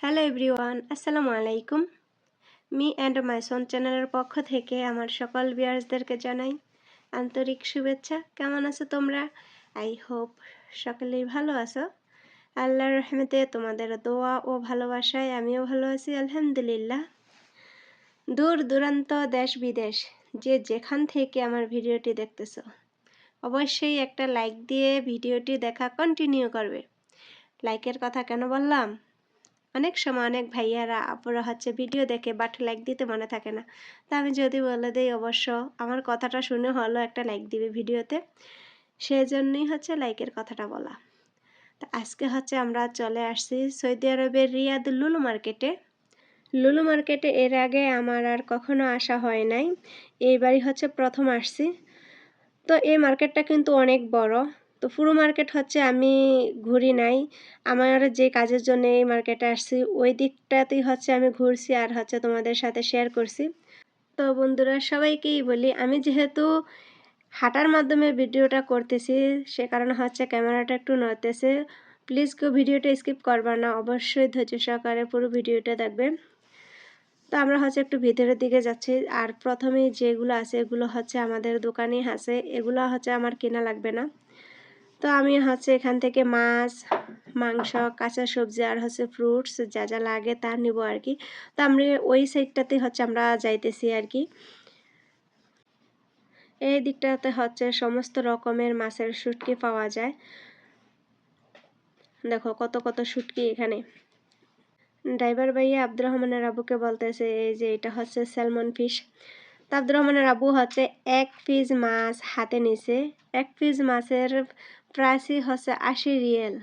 Everyone আসসালামু আলাইকুম me and my সন চ্যানেলের পক্ষ থেকে আমার সকল ভিউয়ার্সদেরকে জানাই আন্তরিক শুভেচ্ছা কেমন আছো তোমরা আই হোপ সকলেই ভালো আছো আল্লাহর রহমতে তোমাদের দোয়া ও ভালোবাসায় আমিও ভালো আছি আলহামদুলিল্লাহ দূর দূরান্ত দেশ বিদেশ যে যেখান থেকে আমার ভিডিওটি দেখতেছো অবশ্যই একটা লাইক দিয়ে ভিডিওটি দেখা কন্টিনিউ করবে লাইকের কথা কেন বললাম অনেক সময় অনেক ভাইয়ারা, আপুরা হচ্ছে ভিডিও দেখে বাট লাইক দিতে মনে থাকে না। তা আমি যদি বলে দিই অবশ্য আমার কথাটা শুনে হলো একটা লাইক দিবে ভিডিওতে। সেই জন্যই হচ্ছে লাইকের কথাটা বলা। তা আজকে হচ্ছে আমরা চলে আসছি সৌদি আরবের রিয়াদ লুলু মার্কেটে লুলু মার্কেটে এর আগে আমার আর কখনো আসা হয় নাই। এইবারই হচ্ছে প্রথম আসছি। তো এই মার্কেটটা কিন্তু অনেক বড়। তো পুরো মার্কেট হচ্ছে আমি ঘুরি নাই। আমার যে কাজের জন্য এই মার্কেটে আসছি, ওই দিকটাতেই হচ্ছে আমি ঘুরছি আর হচ্ছে তোমাদের সাথে শেয়ার করছি। তো বন্ধুরা, সবাইকেই বলি, আমি যেহেতু হাঁটার মাধ্যমে ভিডিওটা করতেছি, সে কারণে হচ্ছে ক্যামেরাটা একটু নড়তেছে। প্লিজ কেউ ভিডিওটা স্কিপ করবা না, অবশ্যই ধৈর্য সহকারে পুরো ভিডিওটা দেখবে। তো আমরা হচ্ছে একটু ভিতরের দিকে যাচ্ছি, আর প্রথমে যেগুলো আছে, এগুলো হচ্ছে আমাদের দোকানেই আছে, এগুলো হচ্ছে আমার কেনা লাগবে না। তো আমি হচ্ছে এখান থেকে মাছ, মাংস, কাঁচা সবজি আর হচ্ছে ফ্রুটস যা যা লাগে তা নিব আর কি। তো আমরা ওই সাইডটাতে হচ্ছে আমরা যাইতেছি আর কি। এই দিকটাতে হচ্ছে সমস্ত রকমের মাছের শুটকি পাওয়া যায়। দেখো কত কত শুটকি এখানে। ড্রাইভার ভাইয়া আব্দুর রহমানের আবুকে বলতেছে এই যে এটা হচ্ছে স্যালমন ফিশ তো আব্দুর রহমানের আবু হচ্ছে এক পিস মাছ হাতে নিছে। এক পিস মাছের প্রাইসই হচ্ছে আশি রিয়েল।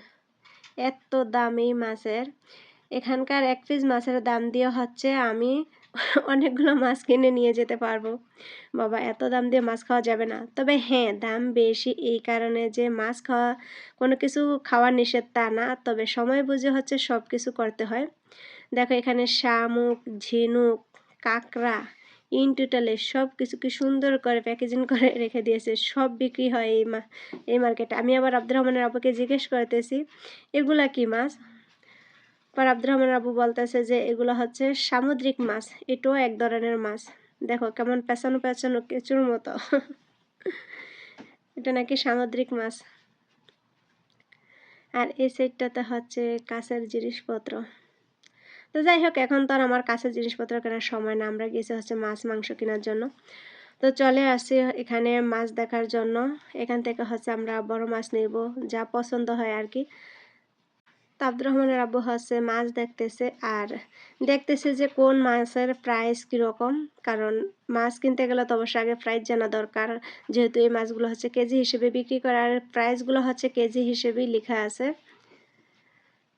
এত দাম মাছের। এখানকার এক পিস মাছের দাম দিয়ে হচ্ছে আমি অনেকগুলো মাছ কিনে নিয়ে যেতে পারব। বাবা, এত দাম দিয়ে মাছ খাওয়া যাবে না। তবে হ্যাঁ দাম বেশি। এই কারণে যে মাছ খাওয়া, কোনো কিছু খাওয়ার নিষেধ তা না। তবে সময় বুঝে হচ্ছে সব কিছু করতে হয়। দেখো এখানে শামুক, ঝিনুক, কাঁকড়া ইন টোটালে সব কিছু কি সুন্দর করে প্যাকেজিং করে রেখে দিয়েছে। সব বিক্রি হয় এই মা এই মার্কেটে। আমি আবার আব্দুর রহমানের আব্বুকে জিজ্ঞেস করতেছি, এগুলা কি মাছ? পর আব্দুর রহমানের আব্বু বলতেছে যে, এগুলো হচ্ছে সামুদ্রিক মাছ। এটাও এক ধরনের মাছ। দেখো কেমন পেঁচানো পেঁচানো কেঁচুর মতো। এটা নাকি সামুদ্রিক মাছ। আর এই সাইডটাতে হচ্ছে কাছের জিনিসপত্র। তো যাই হোক, এখন তো আর আমার কাছে জিনিসপত্র কেনার সময় না। আমরা গেছি হচ্ছে মাছ, মাংস কেনার জন্য। তো চলে আসি এখানে মাছ দেখার জন্য। এখান থেকে হচ্ছে আমরা বড় মাছ নেব, যা পছন্দ হয় আর কি। আব্দুর রহমানের আব্বু হচ্ছে মাছ দেখতেছে, আর দেখতেছে যে কোন মাছের প্রাইস কীরকম। কারণ মাছ কিনতে গেলে তো অবশ্যই আগে প্রাইস জানা দরকার। যেহেতু এই মাছগুলো হচ্ছে কেজি হিসেবে বিক্রি করার প্রাইসগুলো হচ্ছে কেজি হিসেবেই লেখা আছে।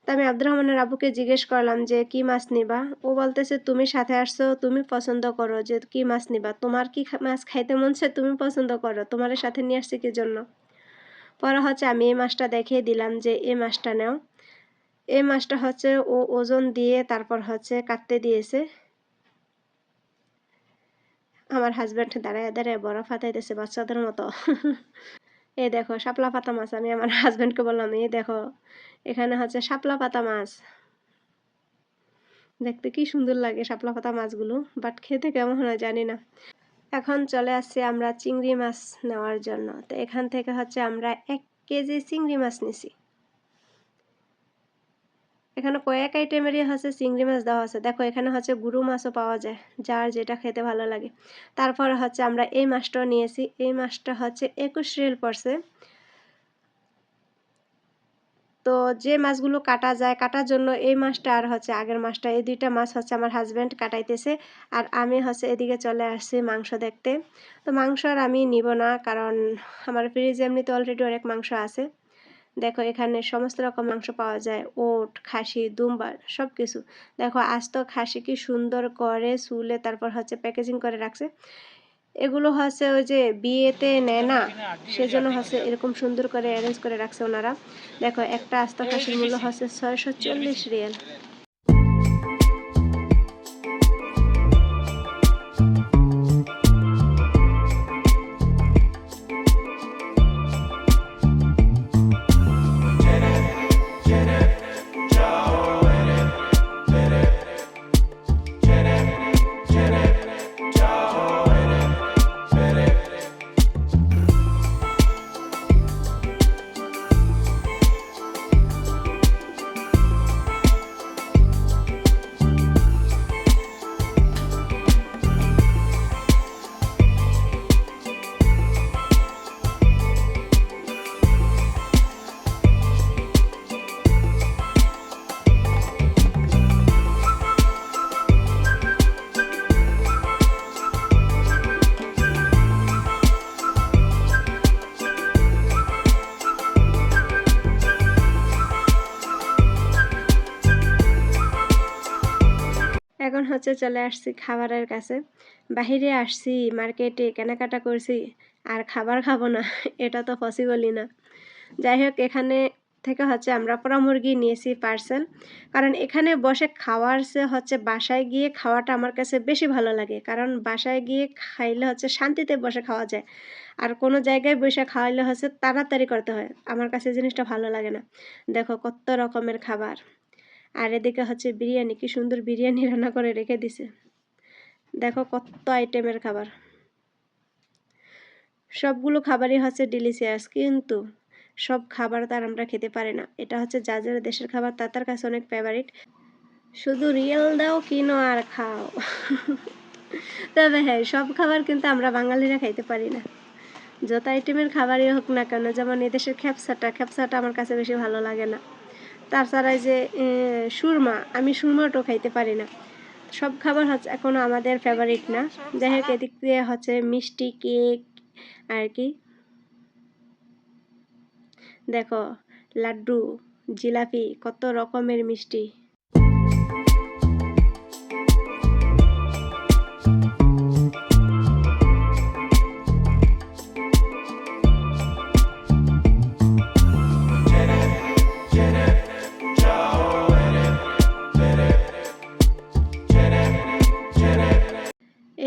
তা আমি আব্দুর রহমানের আব্বুকে জিজ্ঞেস করলাম যে, কি মাছ নিবা? ও বলতেছে, তুমি সাথে আসছো, তুমি পছন্দ করো, যে কি মাছ নিবা? তোমার কি মাছ খাইতে মন তুমি পছন্দ করো, তোমার সাথে নিয়ে আসছি কি জন্য? পরে হচ্ছে আমি এই মাছটা দেখিয়ে দিলাম যে, এই মাছটা নেও। এই মাছটা হচ্ছে ও ওজন দিয়ে তারপর হচ্ছে কাটতে দিয়েছে। আমার হাজব্যান্ড দাঁড়ায় দাঁড়ায় বরফ হাতাইতেছে বাচ্চাদের মতো। এই দেখো, শাপলা পাতা মাছ আমি আমার হাজব্যান্ডকে বললাম, এই দেখো, এখানে হচ্ছে শাপলা পাতা মাছ। দেখতে কি সুন্দর লাগে শাপলা পাতা মাছগুলো বাট খেতে কেমন হয় জানি না। এখন চলে আসছে আমরা চিংড়ি মাছ নেওয়ার জন্য। তো এখান থেকে হচ্ছে আমরা এক কেজি চিংড়ি মাছ নিছি। এখানে কয়েক আইটেমেরই হচ্ছে চিংড়ি মাছ দেওয়া আছে দেখো, এখানে হচ্ছে গুরু মাছও পাওয়া যায়, যার যেটা খেতে ভালো লাগে। তারপর হচ্ছে আমরা এই মাছটাও নিয়েছি। এই মাছটা হচ্ছে একুশ রিল পড়ছে। তো যে মাছগুলো কাটা যায়, কাটার জন্য এই মাছটা আর হচ্ছে আগের মাছটা, এই দুইটা মাছ হচ্ছে আমার হাজব্যান্ড কাটাইতেছে। আর আমি হচ্ছে এদিকে চলে আসছি মাংস দেখতে। তো মাংস আর আমি নিব না, কারণ আমার ফ্রিজে এমনিতে অলরেডি অনেক মাংস আছে। দেখো এখানে সমস্ত রকম মাংস পাওয়া যায়, ওট, খাসি দুম্বা সব কিছু দেখো আস্ত খাসি কি সুন্দর করে চুলে তারপর হচ্ছে প্যাকেজিং করে রাখছে। এগুলো হচ্ছে ওই যে বিয়েতে নেয় না, সেজন্য হচ্ছে এরকম সুন্দর করে অ্যারেঞ্জ করে রাখছে ওনারা। দেখো একটা আস্ত খাসির মূল্য হচ্ছে ছয়শো চল্লিশ রিয়েল। হচ্ছে চলে আসছি খাবারের কাছে। বাহিরে আসছি, মার্কেটে কেনাকাটা করছি, আর খাবার খাব না, এটা তো পসিবলই না। যাই হোক, এখানে থেকে হচ্ছে আমরা পোড়া মুরগি নিয়েছি পার্সেল কারণ এখানে বসে খাওয়ার সে হচ্ছে বাসায় গিয়ে খাওয়াটা আমার কাছে বেশি ভালো লাগে। কারণ বাসায় গিয়ে খাইলে হচ্ছে শান্তিতে বসে খাওয়া যায়। আর কোনো জায়গায় বসে খাওয়াইলে হচ্ছে তাড়াতাড়ি করতে হয়। আমার কাছে জিনিসটা ভালো লাগে না। দেখো কত রকমের খাবার। আর এদিকে হচ্ছে বিরিয়ানি, কি সুন্দর বিরিয়ানি রান্না করে রেখে দিছে। দেখো কত আইটেমের খাবার। সবগুলো খাবারই হচ্ছে ডিলিশিয়াস কিন্তু সব খাবার তার আমরা খেতে পারি না। এটা হচ্ছে যা যার দেশের খাবার তার তার কাছে অনেক ফেভারিট শুধু রিয়েল দাও, কিনো আর খাও। তবে হ্যাঁ সব খাবার কিন্তু আমরা বাঙালিরা খাইতে পারি না। যত আইটেমের খাবারই হোক না কেন, যেমন এদেশের খ্যাপসাটা খ্যাপসাটা আমার কাছে বেশি ভালো লাগে না। তাছাড়া যে সুরমা, আমি সুরমাটাও খাইতে পারি না। সব খাবার হচ্ছে এখনও আমাদের ফেভারিট না। যাই হোক, এদিক দিয়ে হচ্ছে মিষ্টি, কেক, আর কি। দেখো, লাড্ডু, জিলাপি, কত রকমের মিষ্টি।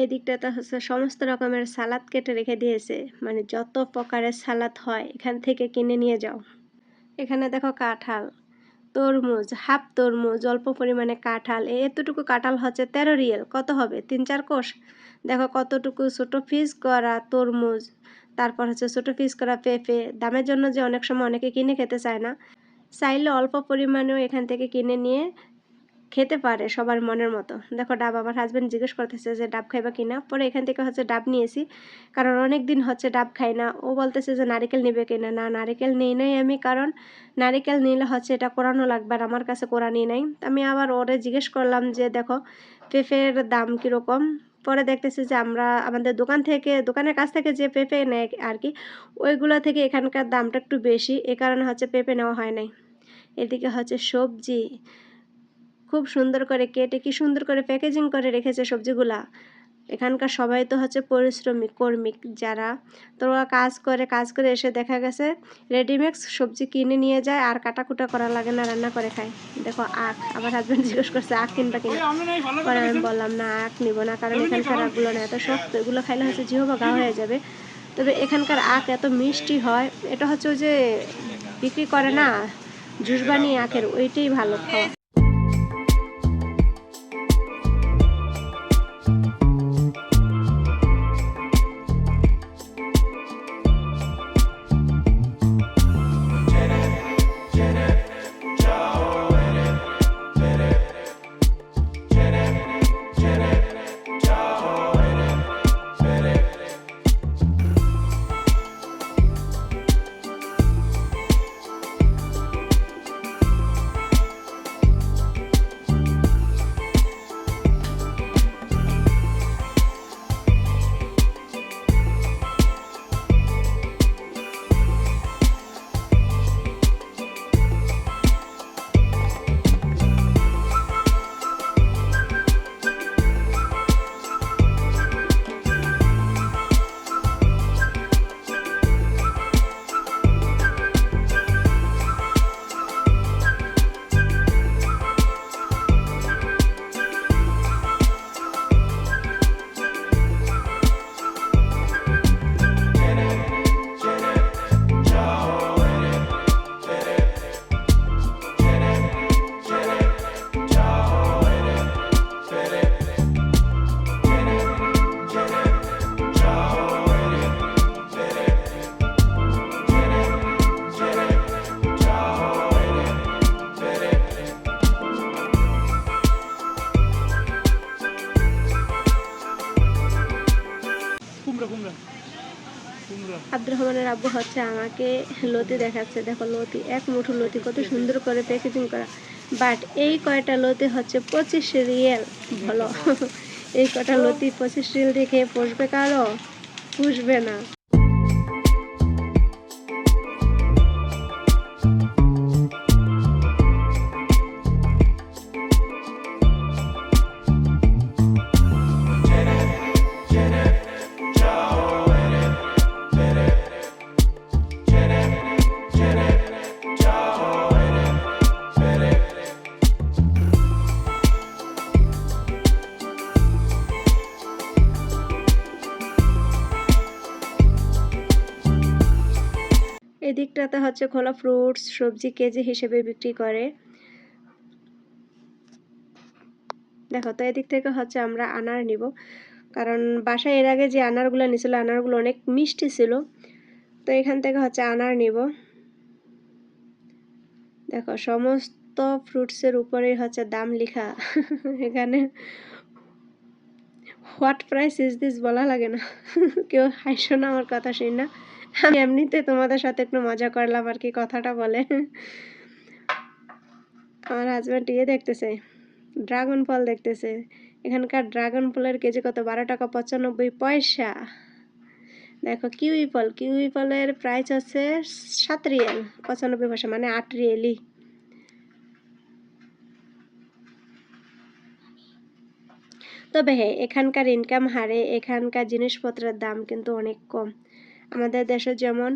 এই দিকটাতে হচ্ছে সমস্ত রকমের সালাদ কেটে রেখে দিয়েছে। মানে যত প্রকারের সালাদ হয়, এখান থেকে কিনে নিয়ে যাও। এখানে দেখো কাঁঠাল, তরমুজ, হাফ তরমুজ, অল্প পরিমাণে কাঁঠাল এতটুকু কাঁঠাল হচ্ছে তেরো রিয়েল। কত হবে? তিন চার কোষ? দেখো কতটুকু ছোটো পিস করা তরমুজ, তারপর হচ্ছে ছোটো পিস করা পেঁপে। দামের জন্য যে অনেক সময় অনেকে কিনে খেতে চায় না, চাইলে অল্প পরিমাণেও এখান থেকে কিনে নিয়ে খেতে পারে সবার মনের মতো। দেখো, ডাব আমার হাজব্যান্ড জিজ্ঞেস করতেছে যে, ডাব খাইবা কিনা? পরে এখান থেকে হচ্ছে ডাব নিয়েছি। কারণ অনেক দিন হচ্ছে ডাব খাই না। ও বলতেছে যে, নারিকেল নেবে কিনা? না, নারিকেল নেই নাই আমি, কারণ নারিকেল নিলে হচ্ছে এটা কোরানো লাগবে আর আমার কাছে কোরআনই নাই। আমি আবার ওরে জিজ্ঞেস করলাম যে, দেখো, পেঁপের দাম কীরকম? পরে দেখতেছি যে, আমরা আমাদের দোকান থেকে, দোকানের কাছ থেকে যে পেঁপে নেয় আর কি, ওইগুলো থেকে এখানকার দামটা একটু বেশি। এ কারণে হচ্ছে পেঁপে নেওয়া হয় নাই। এদিকে হচ্ছে সবজি। খুব সুন্দর করে কেটে কি সুন্দর করে প্যাকেজিং করে রেখেছে সবজিগুলা। এখানকার সবাই তো হচ্ছে পরিশ্রমী কর্মিক যারা। তো ওরা কাজ করে কাজ করে এসে দেখা গেছে রেডিমেক্স সবজি কিনে নিয়ে যায় আর কাটাকুটা করা লাগে না রান্না করে খায়। দেখো আখ আমার হাজব্যান্ড জিজ্ঞেস করছে আখ কিনবা কিনা? পরে আমি বললাম না আখ নিব না কারণ এখানকার আখগুলো না এত শক্ত এগুলো খাইলে হচ্ছে জিহবা গা হয়ে যাবে। তবে এখানকার আখ এত মিষ্টি হয় এটা হচ্ছে ওই যে বিক্রি করে না জুস বানিয়ে আখের ওইটাই ভালো খাওয়া। হচ্ছে আমাকে লতি দেখাচ্ছে। দেখো লতি এক মুঠো লতি কত সুন্দর করে প্যাকেজিং করা। বাট এই কয়টা লতি হচ্ছে পঁচিশ রিয়েল। বলো। এই কটা লতি পঁচিশ রিয়েল দেখে পুষবে কারও? পুষবে না। এদিকটাতে হচ্ছে খোলা ফ্রুটস সবজি কেজি হিসেবে বিক্রি করে। দেখো, তো এদিক থেকে হচ্ছে আমরা আনার নিব। কারণ বাসায় এর আগে যে আনারগুলো নিছিল, আনারগুলো অনেক মিষ্টি ছিল। তো এখান থেকে হচ্ছে আনার নিব। দেখো, সমস্ত ফ্রুটসের উপরেই হচ্ছে দাম লেখা। এখানে হোয়াট প্রাইস ইজ দিস বলা লাগে না। কেউ হাইসো না, আমার কথা শুনি না। আমি এমনিতে তোমাদের সাথে একটু মজা করলাম আর কি, কথাটা বলে। আমার হাজব্যান্ড ইয়ে দেখতেছে ড্রাগন ফল দেখতেছে। এখানকার ড্রাগন ফলের কেজি কত? বারো টাকা পঁচানব্বই পয়সা। দেখো কিউই ফল কিউই ফলের প্রাইস হচ্ছে সাত রিয়েল, পঁচানব্বই পয়সা মানে আট রিয়েলই। তবে হ্যাঁ এখানকার ইনকাম হারে, এখানকার জিনিসপত্রের দাম কিন্তু অনেক কম। আমাদের দেশে যেমন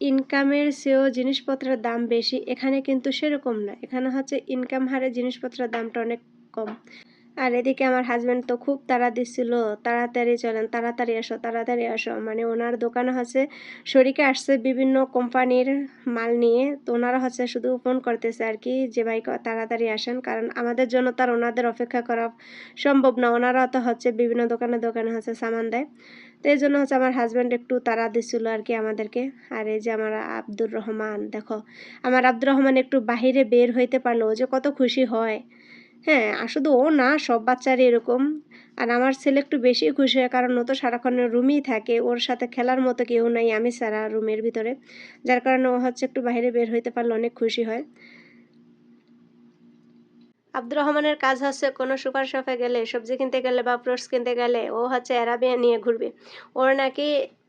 ইনকামের চেয়েও জিনিসপত্রের দাম বেশি, এখানে কিন্তু সেরকম না। এখানে হচ্ছে ইনকাম হারে জিনিসপত্রের দামটা অনেক কম। আর এদিকে আমার হাজব্যান্ড তো খুব তাড়া দিচ্ছিল তাড়াতাড়ি চলেন, তাড়াতাড়ি আসো তাড়াতাড়ি আসো। মানে ওনার দোকানে হচ্ছে শরিকে আসছে বিভিন্ন কোম্পানির মাল নিয়ে, তো ওনারা হচ্ছে শুধু ফোন করতেছে আর কি যে, ভাই তাড়াতাড়ি আসেন। কারণ আমাদের জন্য তার ওনাদের অপেক্ষা করা সম্ভব না। ওনারা তো হচ্ছে বিভিন্ন দোকানে দোকানে হচ্ছে সামান দেয়। তো এই জন্য হচ্ছে আমার হাজব্যান্ড একটু তাড়া দিচ্ছিল আর কি আমাদেরকে। আর এই যে আমার আব্দুর রহমান, দেখো, আমার আব্দুর রহমান একটু বাহিরে বের হইতে পারল যে কত খুশি হয়। হ্যাঁ শুধু ও না, সব বাচ্চারই এরকম। আর আমার ছেলে একটু বেশি খুশি হয়, কারণ ও তো সারাক্ষণ রুমেই থাকে, ওর সাথে খেলার মতো কেউ নাই, আমি সারা রুমের ভিতরে। যার কারণে ও হচ্ছে একটু বাইরে বের হইতে পারলে, অনেক খুশি হয়। আব্দুর রহমানের কাজ হচ্ছে কোনো সুপার শপে গেলে, সবজি কিনতে গেলে বা ফ্রুটস কিনতে গেলে ও হচ্ছে অ্যারাবিয়া নিয়ে ঘুরবে। ওর নাকি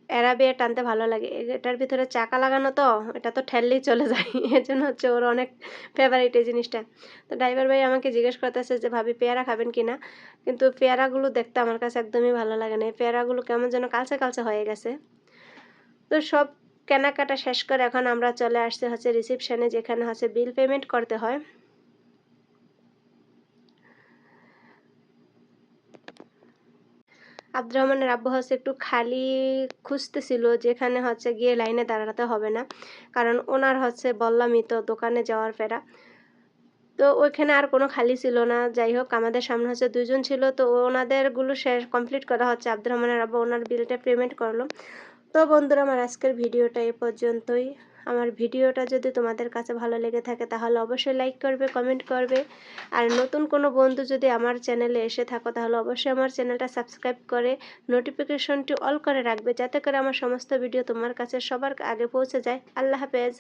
অ্যারাবিয়া টানতে ভালো লাগে। এটার ভিতরে চাকা লাগানো তো, এটা তো ঠেললেই চলে যায়। এর জন্য হচ্ছে ওর অনেক ফেভারিট এই জিনিসটা। তো ড্রাইভার ভাই আমাকে জিজ্ঞেস করতেছে যে, ভাবি, পেয়ারা খাবেন কি না? কিন্তু পেয়ারাগুলো দেখতে আমার কাছে একদমই ভালো লাগে না। এই পেয়ারাগুলো কেমন যেন কালচে কালচে হয়ে গেছে। তো সব কেনাকাটা শেষ করে এখন আমরা চলে আসতে হচ্ছে রিসিপশানে যেখানে হচ্ছে বিল পেমেন্ট করতে হয়। আব্দুর রহমানের আব্বু হচ্ছে একটু খালি খুঁজতেছিল যেখানে হচ্ছে গিয়ে লাইনে দাঁড়াতে হবে না। কারণ ওনার হচ্ছে বললামই তো দোকানে যাওয়ার ফেরা। তো ওইখানে আর কোনো খালি ছিল না। যাই হোক, আমাদের সামনে হচ্ছে দুজন ছিল। তো ওনাদেরগুলো শেষ কমপ্লিট করা হচ্ছে। আব্দুর রহমানের আব্বু ওনার বিলটা পেমেন্ট করল। তো বন্ধুরা, আমার আজকের ভিডিওটা এ পর্যন্তই। আমার ভিডিওটা যদি তোমাদের কাছে ভালো লেগে থাকে তাহলে অবশ্যই লাইক করবে কমেন্ট করবে। আর নতুন কোনো বন্ধু যদি আমার চ্যানেলে এসে থাকো তাহলে অবশ্যই আমার চ্যানেলটা সাবস্ক্রাইব করে নোটিফিকেশনটি অল করে রাখবে, যাতে করে আমার সমস্ত ভিডিও তোমার কাছে সবার আগে পৌঁছে যায়। আল্লাহ হাফেজ।